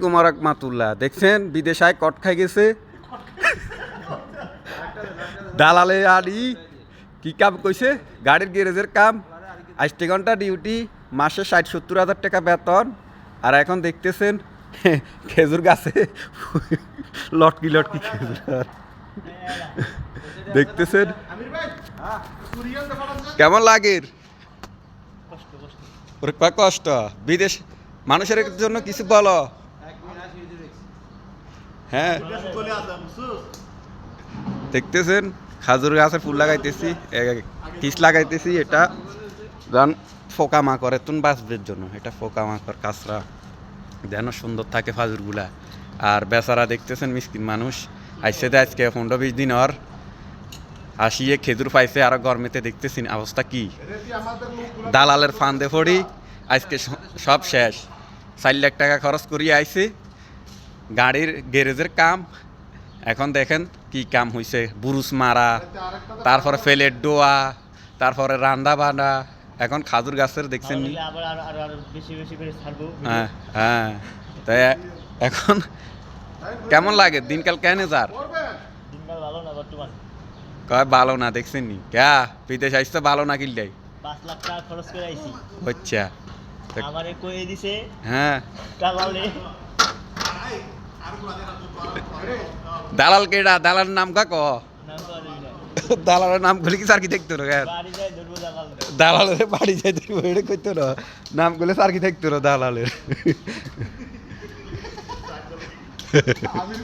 কুমার মাতুল্লাহ দেখছেন, বিদেশায় কট খাই গেছে। দালালে আনি কি কাম কইছে? গাড়ির গ্যারেজের কাম। আশটি ঘণ্টা ডিউটি, মাসে ষাট, সত্তর হাজার টাকা বেতন। আর এখন দেখতেছেন, খেজুর গাছে লটকি লটকি খেজুর। দেখতেছেন? কেমন লাগে কষ্ট। বিদেশ, মানুষের জন্য কিছু বলো। হ্যাঁ। দেখতেছেন, খাজুর গাছে ফুল লাগাইতেছি কিস লাগাইতেছি এটা। যান ফোকা মাকড়, এতুন বাঁচবের জন্য। এটা ফোকা মাকড়, কাঁচরা। যেন সুন্দর থাকে ফাজুরগুলা আর বেচারা দেখতেছেন, মিসকিন মানুষ। আইসে তো আজকে পনেরো বিশ দিন ওর আসিয়ে খেজুর পাইছে, আর গরমেতে দেখতেছি অবস্থা কি? দালালের ফান্দে পড়ি, আজকে সব শেষ। চার লাখ টাকা খরচ করিয়ে আইছে। গাড়ির গ্যারেজের কাম। এখন দেখেন কি কাম হইছে। বুরুস মারা তারপরে ফেলের ডোয়া তারপরে রান্দা বান্না এখন খাজুর গাছের দেখছেন হ্যাঁ হ্যাঁ। তাই এখন কেমন লাগে? দিনকাল কেন যার? দিনকাল ভালো না কয় ভালো না দেখছেন নি? ক্যা? বিদেশ আসতে ভালো না কিনলাই পাঁচ লাখ টাকা খরচ করে আইছি। হচ্ছা। আমারে কয়ে দিছে হ্যাঁ। দালাল কেডা দালাল নাম কা ক দালালের নাম গুলি কি স্যার কি দেখতো না ধরবো দালালের বাড়ি যাই দেখব এটা করতো না। নামগুলো স্যার কি দেখতো না দালালের? আমি